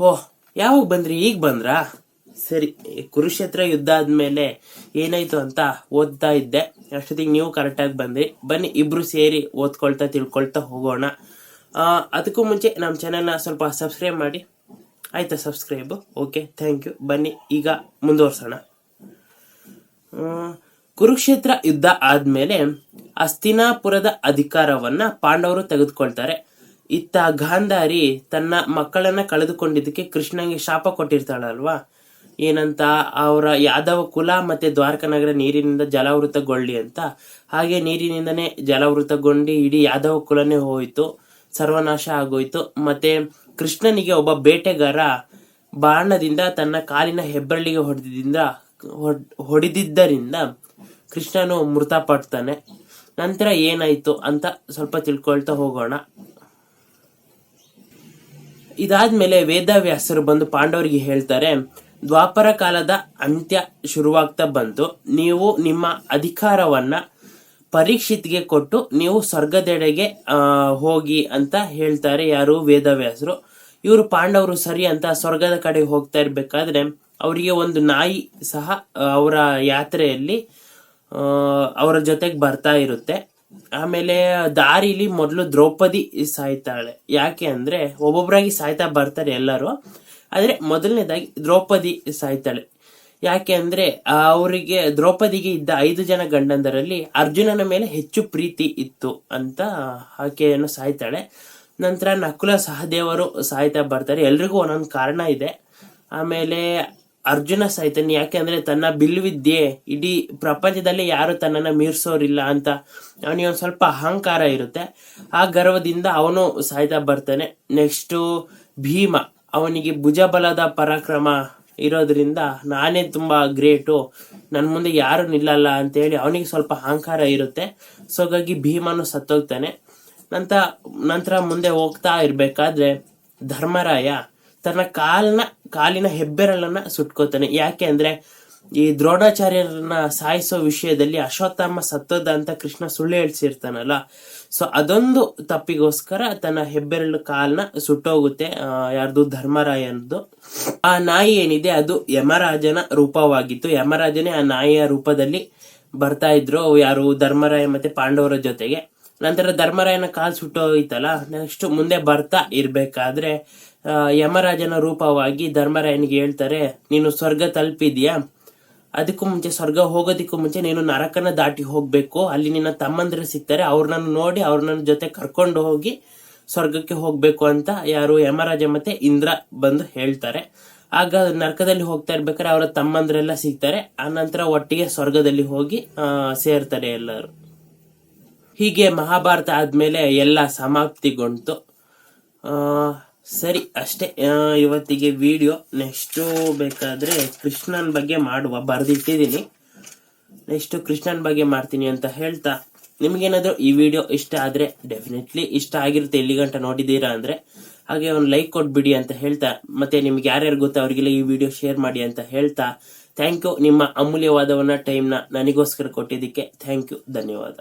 ಓಹ್, ಯಾವಾಗ ಬಂದ್ರಿ? ಈಗ ಬಂದ್ರಾ? ಸರಿ, ಕುರುಕ್ಷೇತ್ರ ಯುದ್ಧ ಆದ್ಮೇಲೆ ಏನಾಯ್ತು ಅಂತ ಓದ್ತಾ ಇದ್ದೆ. ಅಷ್ಟೊತ್ತಿಗೆ ನೀವು ಕರೆಕ್ಟಾಗಿ ಬಂದ್ರಿ. ಬನ್ನಿ, ಇಬ್ರು ಸೇರಿ ಓದ್ಕೊಳ್ತಾ, ತಿಳ್ಕೊಳ್ತಾ ಹೋಗೋಣ. ಅದಕ್ಕೂ ಮುಂಚೆ ನಮ್ಮ ಚಾನೆಲ್ನ ಸ್ವಲ್ಪ ಸಬ್ಸ್ಕ್ರೈಬ್ ಮಾಡಿ. ಆಯ್ತಾ ಸಬ್ಸ್ಕ್ರೈಬ್ ಓಕೆ ಥ್ಯಾಂಕ್ ಯು ಬನ್ನಿ, ಈಗ ಮುಂದುವರ್ಸೋಣ. ಕುರುಕ್ಷೇತ್ರ ಯುದ್ಧ ಆದ್ಮೇಲೆ ಅಸ್ತಿನಾಪುರದ ಅಧಿಕಾರವನ್ನ ಪಾಂಡವರು ತೆಗೆದುಕೊಳ್ತಾರೆ. ಇತ್ತ ಗಾಂಧಾರಿ ತನ್ನ ಮಕ್ಕಳನ್ನ ಕಳೆದುಕೊಂಡಿದ್ದಕ್ಕೆ ಕೃಷ್ಣಂಗೆ ಶಾಪ ಕೊಟ್ಟಿರ್ತಾಳಲ್ವಾ? ಏನಂತ ಅವರ ಯಾದವ ಕುಲ ಮತ್ತೆ ದ್ವಾರಕನಗರ ನೀರಿನಿಂದ ಜಲಾವೃತಗೊಳ್ಳಿ ಅಂತ. ಹಾಗೆ ನೀರಿನಿಂದನೇ ಜಲಾವೃತಗೊಂಡು ಇಡೀ ಯಾದವ ಕುಲನೇ ಹೋಯಿತು, ಸರ್ವನಾಶ ಆಗೋಯ್ತು. ಮತ್ತೆ ಕೃಷ್ಣನಿಗೆ ಒಬ್ಬ ಬೇಟೆಗಾರ ಬಾಣದಿಂದ ತನ್ನ ಕಾಲಿನ ಹೆಬ್ಬರಳಿಗೆ ಹೊಡೆದಿದ್ದ ಹೊಡೆದಿದ್ದರಿಂದ ಕೃಷ್ಣನು ಮೃತಪಡ್ತಾನೆ. ನಂತರ ಏನಾಯ್ತು ಅಂತ ಸ್ವಲ್ಪ ತಿಳ್ಕೊಳ್ತಾ ಹೋಗೋಣ. ಇದಾದ್ಮೇಲೆ ವೇದವ್ಯಾಸರು ಬಂದು ಪಾಂಡವರಿಗೆ ಹೇಳ್ತಾರೆ, ದ್ವಾಪರ ಕಾಲದ ಅಂತ್ಯ ಶುರುವಾಗ್ತಾ ಬಂತು. ನೀವು ನಿಮ್ಮ ಅಧಿಕಾರವನ್ನ ಪರೀಕ್ಷಿತ್ಗೆ ಕೊಟ್ಟು ನೀವು ಸ್ವರ್ಗದೆಡೆಗೆ ಹೋಗಿ ಅಂತ ಹೇಳ್ತಾರೆ ಯಾರು ವೇದವ್ಯಾಸರು. ಇವರು ಪಾಂಡವರು ಸರಿ ಅಂತ ಸ್ವರ್ಗದ ಕಡೆ ಹೋಗ್ತಾ ಇರ್ಬೇಕಾದ್ರೆ ಅವರಿಗೆ ಒಂದು ನಾಯಿ ಸಹ ಅವರ ಯಾತ್ರೆಯಲ್ಲಿ ಅವರ ಜೊತೆಗೆ ಬರ್ತಾ ಇರುತ್ತೆ. ಆಮೇಲೆ ದಾರಿಲಿ ಮೊದಲು ದ್ರೌಪದಿ ಸಾಯ್ತಾಳೆ. ಯಾಕೆ ಅಂದ್ರೆ ಒಬ್ಬೊಬ್ಬರಾಗಿ ಸಾಯ್ತಾ ಬರ್ತಾರೆ ಎಲ್ಲರೂ. ಆದ್ರೆ ಮೊದಲನೇದಾಗಿ ದ್ರೌಪದಿ ಸಾಯ್ತಾಳೆ. ಯಾಕೆ ಅಂದ್ರೆ ಅವರಿಗೆ ದ್ರೌಪದಿಗೆ ಇದ್ದ ಐದು ಜನ ಗಂಡಂದರಲ್ಲಿ ಅರ್ಜುನನ ಮೇಲೆ ಹೆಚ್ಚು ಪ್ರೀತಿ ಇತ್ತು ಅಂತ ಆಕೆಯನ್ನು ಸಾಯ್ತಾಳೆ. ನಂತರ ನಕುಲ ಸಹದೇವರು ಸಾಯ್ತಾ ಬರ್ತಾರೆ. ಎಲ್ರಿಗೂ ಒಂದೊಂದು ಕಾರಣ ಇದೆ. ಆಮೇಲೆ ಅರ್ಜುನ ಸಾಯ್ತಾನೆ ಯಾಕೆಂದ್ರೆ ತನ್ನ ಬಿಲ್ವಿದ್ಯೆ, ಇಡೀ ಪ್ರಪಂಚದಲ್ಲಿ ಯಾರು ತನ್ನನ್ನ ಮೀರ್ಸೋರಿಲ್ಲ ಅಂತ ಅವನಿಗೆ ಒಂದು ಸ್ವಲ್ಪ ಅಹಂಕಾರ ಇರುತ್ತೆ. ಆ ಗರ್ವದಿಂದ ಅವನು ಸಾಯ್ತಾ ಬರ್ತಾನೆ. ನೆಕ್ಸ್ಟ್ ಭೀಮ. ಅವನಿಗೆ ಭುಜಬಲದ ಪರಾಕ್ರಮ ಇರೋದ್ರಿಂದ ನಾನೇ ತುಂಬಾ ಗ್ರೇಟು ನನ್ನ ಮುಂದೆ ಯಾರು ನಿಲ್ಲಲ್ಲ ಅಂತೇಳಿ ಅವನಿಗೆ ಸ್ವಲ್ಪ ಅಹಂಕಾರ ಇರುತ್ತೆ. ಸೊ ಹಾಗಾಗಿ ಭೀಮನು ಸತ್ತೋಗ್ತಾನೆ. ನಂತರ ನಂತರ ಮುಂದೆ ಹೋಗ್ತಾ ಇರ್ಬೇಕಾದ್ರೆ ಧರ್ಮರಾಯ ತನ್ನ ಕಾಲ್ನ, ಕಾಲಿನ ಹೆಬ್ಬೆರಳನ್ನ ಸುಟ್ಕೋತಾನೆ. ಯಾಕೆ ಅಂದ್ರೆ, ಈ ದ್ರೋಣಾಚಾರ್ಯರನ್ನ ಸಾಯಿಸೋ ವಿಷಯದಲ್ಲಿ ಅಶ್ವತ್ಥಾಮ ಸತ್ತದ ಅಂತ ಕೃಷ್ಣ ಸುಳ್ಳು ಹೇಳ್ಸಿರ್ತಾನಲ್ಲ. ಸೊ ಅದೊಂದು ತಪ್ಪಿಗೋಸ್ಕರ ತನ್ನ ಹೆಬ್ಬೆರಳು ಕಾಲ್ನ ಸುಟ್ಟೋಗುತ್ತೆ ಯಾರ್ದು? ಧರ್ಮರಾಯನದು ಆ ನಾಯಿ ಏನಿದೆ, ಅದು ಯಮರಾಜನ ರೂಪವಾಗಿತ್ತು. ಯಮರಾಜನೇ ಆ ನಾಯಿಯ ರೂಪದಲ್ಲಿ ಬರ್ತಾ ಇದ್ರು. ಯಾರು? ಧರ್ಮರಾಯ ಮತ್ತೆ ಪಾಂಡವರ ಜೊತೆಗೆ. ನಂತರ ಧರ್ಮರಾಯನ ಕಾಲ್ ಸುಟ್ಟೋಯ್ತಲ್ಲ ನೆಕ್ಸ್ಟ್ ಮುಂದೆ ಬರ್ತಾ ಇರಬೇಕಾದ್ರೆ ಯಮರಾಜನ ರೂಪವಾಗಿ ಧರ್ಮರಾಯನಿಗೆ ಹೇಳ್ತಾರೆ, ನೀನು ಸ್ವರ್ಗ ತಲುಪಿದ್ಯಾ? ಅದಕ್ಕೂ ಮುಂಚೆ, ಸ್ವರ್ಗ ಹೋಗೋದಕ್ಕೂ ಮುಂಚೆ ನೀನು ನರಕನ ದಾಟಿ ಹೋಗ್ಬೇಕು. ಅಲ್ಲಿ ನಿನ್ನ ತಮ್ಮಂದ್ರೆ ಸಿಗ್ತಾರೆ ಅವ್ರನ್ನ ನೋಡಿ ಅವ್ರನ್ನ ಜೊತೆ ಕರ್ಕೊಂಡು ಹೋಗಿ ಸ್ವರ್ಗಕ್ಕೆ ಹೋಗ್ಬೇಕು ಅಂತ ಯಾರು ಯಮರಾಜ ಮತ್ತೆ ಇಂದ್ರ ಬಂದು ಹೇಳ್ತಾರೆ. ಆಗ ನರಕದಲ್ಲಿ ಹೋಗ್ತಾ ಇರ್ಬೇಕಾದ್ರೆ ಅವರ ತಮ್ಮಂದ್ರೆಲ್ಲ ಸಿಗ್ತಾರೆ. ಆ ನಂತರ ಒಟ್ಟಿಗೆ ಸ್ವರ್ಗದಲ್ಲಿ ಹೋಗಿ ಸೇರ್ತಾರೆ ಎಲ್ಲರೂ. ಹೀಗೆ ಮಹಾಭಾರತ ಆದ್ಮೇಲೆ ಎಲ್ಲ ಸಮಾಪ್ತಿಗೊಂತು ಆ, ಸರಿ ಅಷ್ಟೇ. ಇವತ್ತಿಗೆ ವಿಡಿಯೋ ನೆಕ್ಸ್ಟು ಬೇಕಾದ್ರೆ ಕೃಷ್ಣನ ಬಗ್ಗೆ ಮಾಡುವ ಬರೆದಿಟ್ಟಿದ್ದೀನಿ. ನೆಕ್ಸ್ಟ್ ಕೃಷ್ಣನ ಬಗ್ಗೆ ಮಾಡ್ತೀನಿ ಅಂತ ಹೇಳ್ತಾ ನಿಮಗೇನಾದರೂ ಈ ವಿಡಿಯೋ ಇಷ್ಟ ಆದ್ರೆ ಡೆಫಿನೆಟ್ಲಿ ಇಷ್ಟ ಆಗಿರುತ್ತೆ ಇಲ್ಲಿ ಗಂಟ ನೋಡಿದ್ದೀರಾ ಅಂದ್ರೆ ಹಾಗೆ ಒಂದು ಲೈಕ್ ಕೊಟ್ಬಿಡಿ ಅಂತ ಹೇಳ್ತಾ ಮತ್ತೆ ನಿಮ್ಗೆ ಯಾರ್ಯಾರು ಗೊತ್ತಾ ಅವರಿಗೆಲ್ಲ ಈ ವಿಡಿಯೋ ಶೇರ್ ಮಾಡಿ ಅಂತ ಹೇಳ್ತಾ ಥ್ಯಾಂಕ್ ಯು ನಿಮ್ಮ ಅಮೂಲ್ಯವಾದವನ್ನ ಟೈಮ್ನ ನನಗೋಸ್ಕರ ಕೊಟ್ಟಿದ್ದಕ್ಕೆ ಥ್ಯಾಂಕ್ ಯು ಧನ್ಯವಾದ.